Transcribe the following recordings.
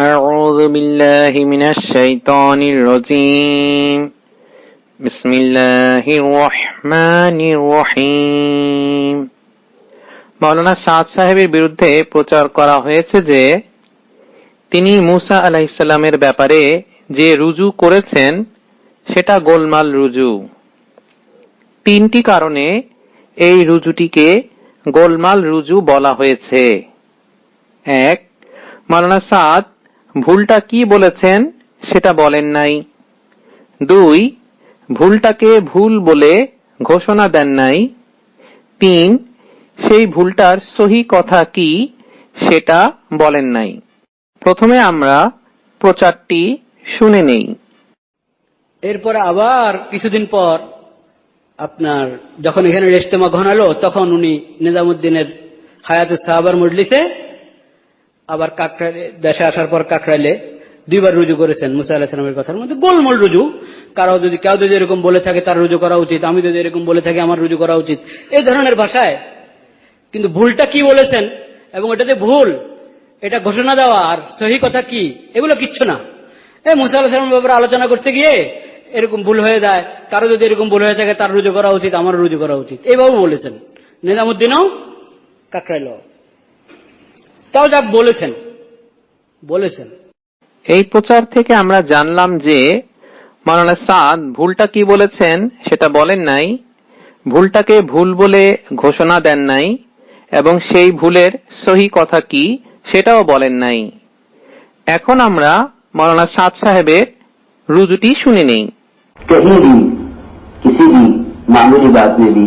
أعوذ بالله من الشيطان الرجيم بسم الله الرحمن الرحيم মাওলানা সাদ সাহেবের বিরুদ্ধে প্রচার করা হয়েছে যে তিনি মুসা আলাহিসাল্লামের ব্যাপারে যে রুজু করেছেন সেটা গোলমাল রুজু তিনটি কারণে এই রুজুটিকে গোলমাল রুজু বলা হয়েছে এক মাওলানা সাদ ভুলটা কি বলেছেন সেটা বলেন নাই। দুই, ভুলটাকে ভুল বলে ঘোষণা দেন নাই। তিন, সেই ভুলটার সহি কথা কি সেটা বলেন নাই। প্রথমে আমরা প্রচারটি শুনে নেই। এরপর আবার কিছুদিন পর আপনার যখন এখানে রেস্তেমা ঘনালো, তখন উনি নিজামুদ্দিনের হায়াত সাহাবার মজলিসে আবার কাকরাইলে দেশে আসার পর কাকরাইলে দুইবার রুজু করেছেন মুসা আলাহিসামের কথার মধ্যে গোলমল রুজু। কারও যদি, কেউ যদি এরকম বলে থাকে, তার রুজু করা উচিত। আমি যদি এরকম বলে থাকি, আমার রুজু করা উচিত। এই ধরনের ভাষায়। কিন্তু ভুলটা কি বলেছেন? এবং এটাতে ভুল। এটা ঘোষণা দেওয়া আর সহি কথা কি? এগুলো কিচ্ছু না। এই মুসা আলাহিসামের ব্যাপারে আলোচনা করতে গিয়ে এরকম ভুল হয়ে যায়। কারও যদি এরকম ভুল হয়ে থাকে, তার রুজু করা উচিত আমার রুজু করা উচিত। এইভাবে বলেছেন। নিজামুদ্দিনও কাকরাইল তাও যাক বলেছেন বলেছেন এই প্রচার থেকে আমরা জানলাম যে মাওলানা সাদ ভুলটা কি বলেছেন সেটা বলেন নাই ভুলটাকে ভুল বলে ঘোষণা দেন নাই এবং সেই ভুলের সহি কথা কি সেটাও বলেন নাই এখন আমরা মাওলানা সাদ সাহেবের রুজুটি শুনে নেই कहीं भी किसी भी मामूली बात में भी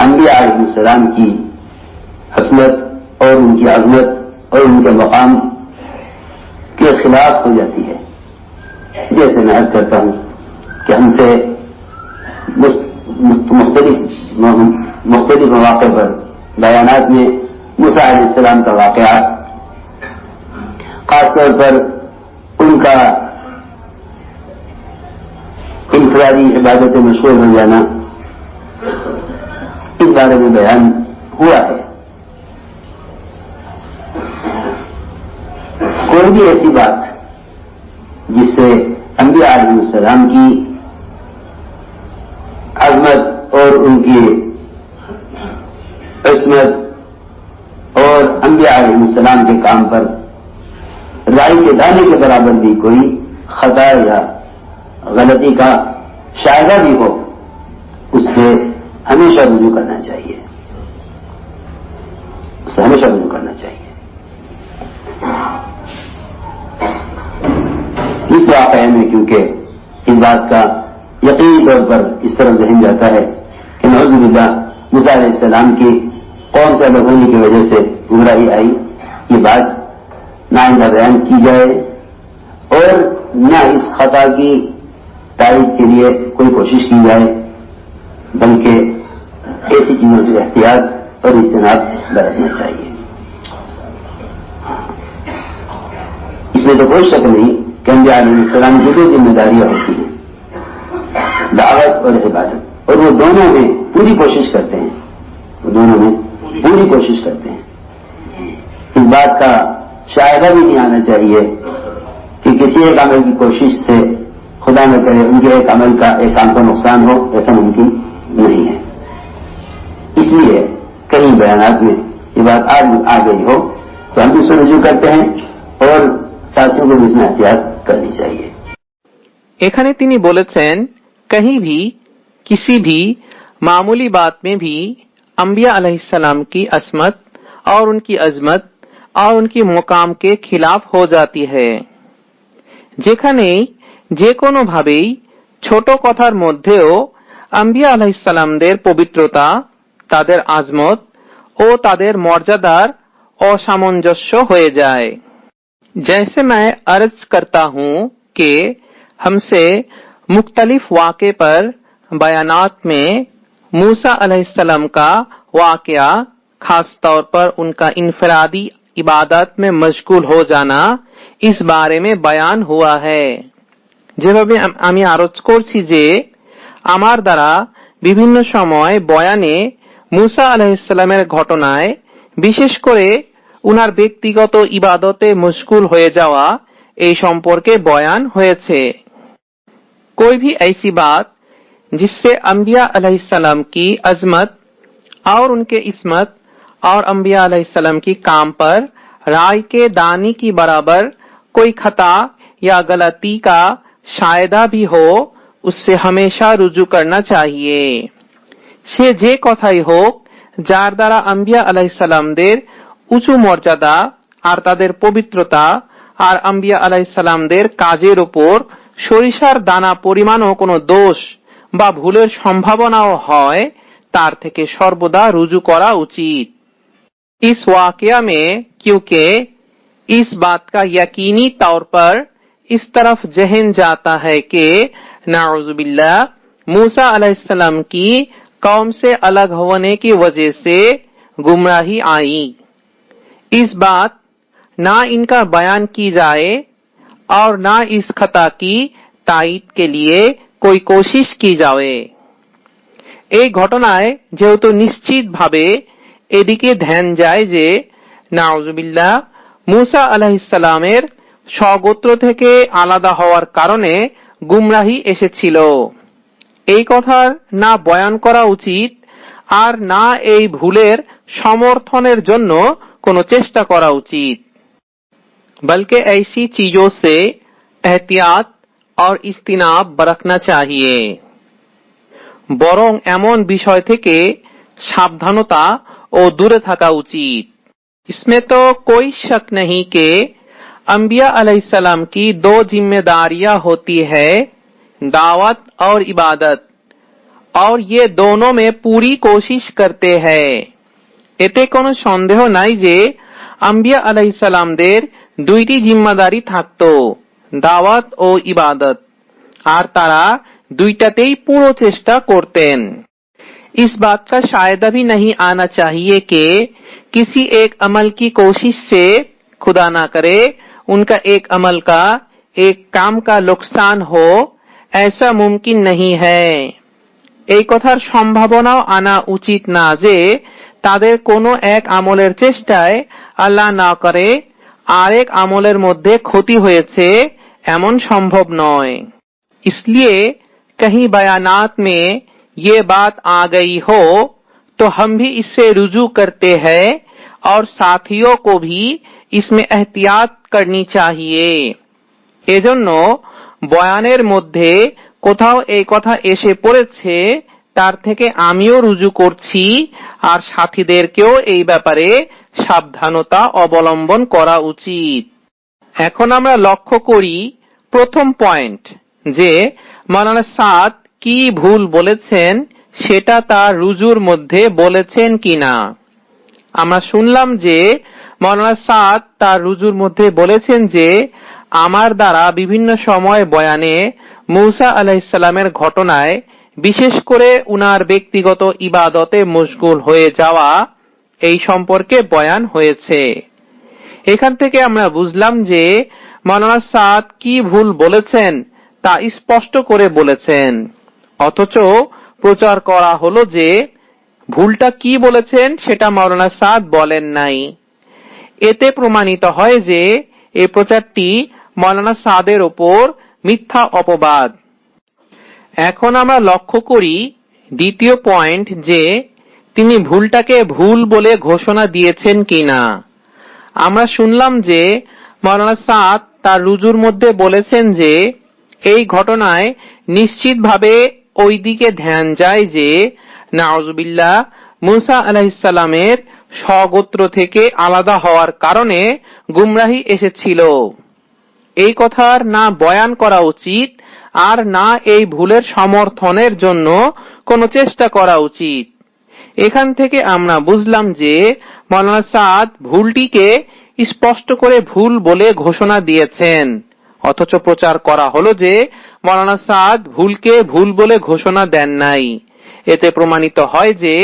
अम्बिया सलाम की हसमत और उनकी अजमत और उनके मकाम के खिलाफ हो जाती है। जैसे मैं अर्ज़ करता हूँ कि हमसे मुख्तलिफ़ मुख्तलिफ़ मौके पर बयानात में मूसा सलाम का वाक़ खासतौर पर उनका इनफरादी इबादत मशहूर हो जाना, इस बारे में बयान हुआ है। कोई भी ऐसी बात जिससे अम्बिया सलाम की अजमत और उनकी इसमत और अम्बिया सलाम के काम पर राय के दाने के बराबर भी कोई खता या गलती का शायदा भी हो, उससे हमेशा रुजू करना चाहिए। उससे हमेशा रुजू करना चाहिए। इस वाक़े में क्योंकि इस बात का यकीन तौर पर इस तरह जहन जाता है कि नवजुबिल्ला मूसा सलाम की कौन से अलग होने की वजह से गुमराही आई। ये बात नाइंदा बयान की जाए और न इस खता की तारीफ़ के लिए कोई कोशिश की जाए, बल्कि ऐसी चीज़ों से एहतियात और इज्तनाब बरतना चाहिए। इसमें तो कोई शक नहीं कि अम्बिया सलाम की दो जिम्मेदारियाँ होती हैं दावत और इबादत और वो दोनों में पूरी कोशिश करते हैं वो दोनों में पूरी कोशिश करते हैं इस बात का शायदा भी नहीं आना चाहिए कि किसी एक अमल की कोशिश से खुदा न करे उनके एक अमल का एक काम का नुकसान हो ऐसा मुमकिन नहीं है इसलिए कई बयानात में ये बात आज आ गई हो तो हम भी इससे रजू करते हैं और साथियों को भी इसमें एहतियात करनी चाहिए এখানে তিনি বলেছেন कहीं भी किसी भी मामूली बात में भी अम्बिया अलैहिस्सलाम की असमत और उनकी अजमत और उनकी मुकाम के खिलाफ हो जाती है যেখানেই যে কোনো ভাবেই ছোট কথার মধ্যেও আম্বিয়া আলাহিসাল্লামদের পবিত্রতা তাদের আজমত ও তাদের মর্যাদার অসামঞ্জস্য হয়ে যায় जैसे मैं अर्ज करता हूँ कि हमसे मुख्तलिफ वाक़े पर बयानात में मूसा अलैहिस्सलाम का वाकया खास तौर पर उनका इनफरादी इबादत में मशगूल हो जाना इस बारे में बयान हुआ है যেভাবে আম- আমি আরজ করছি যে আমার দ্বারা বিভিন্ন সময় বয়ানে মুসা আলাহিসাল্লামের ঘটনায় বিশেষ করে উনার ব্যক্তিগত ইবাদতে মুশকুল হয়ে যাওয়া এই সম্পর্কে বয়ান হয়েছে कोई भी ऐसी बात जिससे अंबिया अलैहिस्सलाम की अजमत और उनके इसमत और अंबिया अलैहिस्सलाम की काम पर राय के दानी की बराबर कोई खता या गलती का शायदा भी हो उससे हमेशा रुजू करना चाहिए সে যে কথাই হোক যার দ্বারা আম্বিয়া আলাইসাল্লামদের উঁচু মর্যাদা আর তাদের পবিত্রতা আর আম্বিয়া আলাইসাল্লামদের কাজের উপর সরিষার দানা পরিমাণও কোনো দোষ বা ভুলের সম্ভাবনাও হয় তার থেকে সর্বদা রুজু করা উচিত इस वाकया में क्योंकि इस बात का यकीनी तौर पर इस तरफ जहन जाता है कि नाउजुबिल्ला मूसा अलैहिस्सलाम की कौम से अलग होने की वजह से गुमराही आई इस बात ना इनका बयान की जाए और ना इस खता की तायद के लिए कोई कोशिश की जाए এই ঘটনায় যেহেতু নিশ্চিতভাবে এদিকে ধ্যান যায় যে নাউজুবিল্লাহ মুসা আলাহিসাল্লামের স্বগোত্র থেকে আলাদা হওয়ার কারণে গুমরাহি এসেছিল এই কথার না বয়ান করা উচিত আর না এই ভুলের সমর্থনের জন্য কোনো চেষ্টা করা উচিত बल्कि ऐसी चीजों से एहतियात और इस्तिनाब बरतना चाहिए বরং এমন বিষয় থেকে সাবধানতা ও দূরে থাকা উচিত इसमें तो कोई शक नहीं कि अंबिया अलैहिस्सलाम की दो जिम्मेदारियां होती है दावत और इबादत और ये दोनों में पूरी कोशिश करते हैं এতে কোনো সন্দেহ নাই যে আম্বিয়া আলাইসালামদের দুইটি জিম্মাদারি থাকত দাওয়াত ও ইবাদত আর তারা দুইটাতেই পুরো চেষ্টা করতেন इस बात का शायदा भी नहीं आना चाहिए कि किसी एक अमल की कोशिश से खुदा ना करे उनका एक अमल का एक काम का नुकसान हो ऐसा मुमकिन नहीं है এই কথার সম্ভাবনাও আনা উচিত না যে তাদের কোনো এক আমলের চেষ্টায় আল্লাহ না করে আরেক আমলের মধ্যে ক্ষতি হয়েছে এমন সম্ভব নয় इसलिए कहीं बयानात में ये बात आ गई हो तो हम भी इससे रुजू करते हैं और साथियों को भी इसमें एहतियात करनी चाहिए এজন্য বয়ানের মধ্যে কোথাও এই কথা এসে পড়েছে তার থেকে আমিও রুজু করছি আর সাথীদেরকেও এই ব্যাপারে সাবধানতা অবলম্বন করা উচিত। এখন আমরা লক্ষ্য করি প্রথম পয়েন্ট, যে মাওলানা সাদ কি ভুল বলেছেন সেটা তার রুজুর মধ্যে বলেছেন কিনা। আমরা শুনলাম যে মৌলানা সাদ তার রুজুর মধ্যে বলেছেন যে আমার দ্বারা বিভিন্ন সময় বয়ানে মৌসা আলাহিসাল্লামের ঘটনায় বিশেষ করে উনার ব্যক্তিগত ইবাদতে মশগুল হয়ে যাওয়া এই সম্পর্কে বয়ান হয়েছে। এখান থেকে আমরা বুঝলাম যে মৌলানা সাদ কি ভুল বলেছেন তা স্পষ্ট করে বলেছেন। অথচ প্রচার করা হলো যে ভুলটা কি বলেছেন সেটা মাওলানা সাদ বলেন নাই। এতে প্রমাণিত হয় যে এই প্রচারটি মৌলানা সাদের ওপর মিথ্যা অপবাদ এখন আমরা লক্ষ্য করি দ্বিতীয় পয়েন্ট যে তিনি ভুলটাকে ভুল বলে ঘোষণা দিয়েছেন কিনা। আমরা শুনলাম যে মৌলানা সাদ তার রুজুর মধ্যে বলেছেন যে এই ঘটনায় নিশ্চিতভাবে ওই দিকে ধ্যান যায় যে নাওজবিল্লাহ মুসা আলাহিসাল্লামের স্বগোত্র থেকে আলাদা হওয়ার কারণে গুমরাহি এসেছিল। এই কথার না বয়ান করা উচিত আর না এই ভুলের সমর্থনের জন্য কোনো চেষ্টা করা উচিত। এখান থেকে আমরা বুঝলাম যে মৌলানা সাদ ভুলটিকে স্পষ্ট করে ভুল বলে ঘোষণা দিয়েছেন। অথচ প্রচার করা হলো যে মৌলানা সাদ ভুলকে ভুল বলে ঘোষণা দেন নাই। এতে প্রমাণিত হয় যে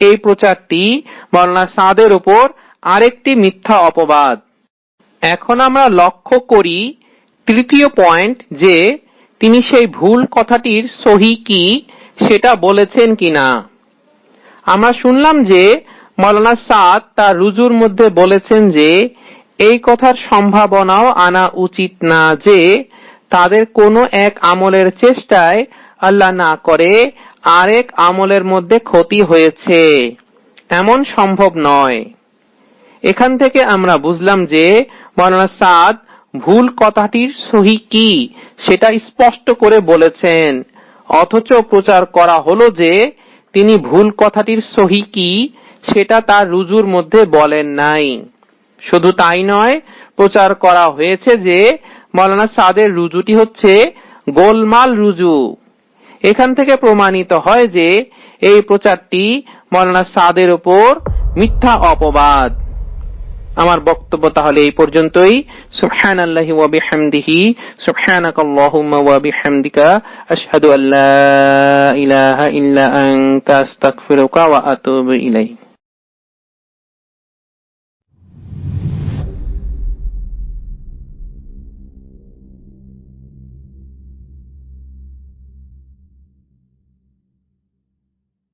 এই প্রচারটি মৌলানা সাদের উপর আরেকটি মিথ্যা অপবাদ। এখন আমরা লক্ষ্য করি তৃতীয় পয়েন্ট যে তিনি সেই ভুল কথাটির সহি কি, সেটা বলেছেন কিনা? আমরা শুনলাম যে মৌলানা সাদ তার রুজুর মধ্যে বলেছেন যে, এই কথার সম্ভাবনাও আনা উচিত না যে, তাদের কোনো এক আমলের চেষ্টায় আল্লাহ না করে আরেক আমলের মধ্যে ক্ষতি হয়েছে। এমন সম্ভব নয়। এখান থেকে আমরা বুঝলাম যে মৌলানা সাদ ভুল কথাটির সহি কি সেটা স্পষ্ট করে বলেছেন। অথচ প্রচার করা হলো যে তিনি ভুল কথাটির সহি কি সেটা তার রুজুর মধ্যে বলেন নাই। শুধু তাই নয়, প্রচার করা হয়েছে যে মৌলানা সাদের রুজুটি হচ্ছে গোলমাল রুজু। এখান থেকে প্রমাণিত হয় যে এই প্রচারটি মৌলানা সাদের ওপর মিথ্যা অপবাদ। আমার বক্তব্য তাহলে এই পর্যন্তই সুবহান আল্লাহি ওয়া বিহামদিহি সুবহানাক আল্লাহুম্মা ওয়া বিহামদিকা আশহাদু আল্লা ইলাহা ইল্লা আনতা আস্তাগফিরুকা ওয়া আতুবু ইলাইক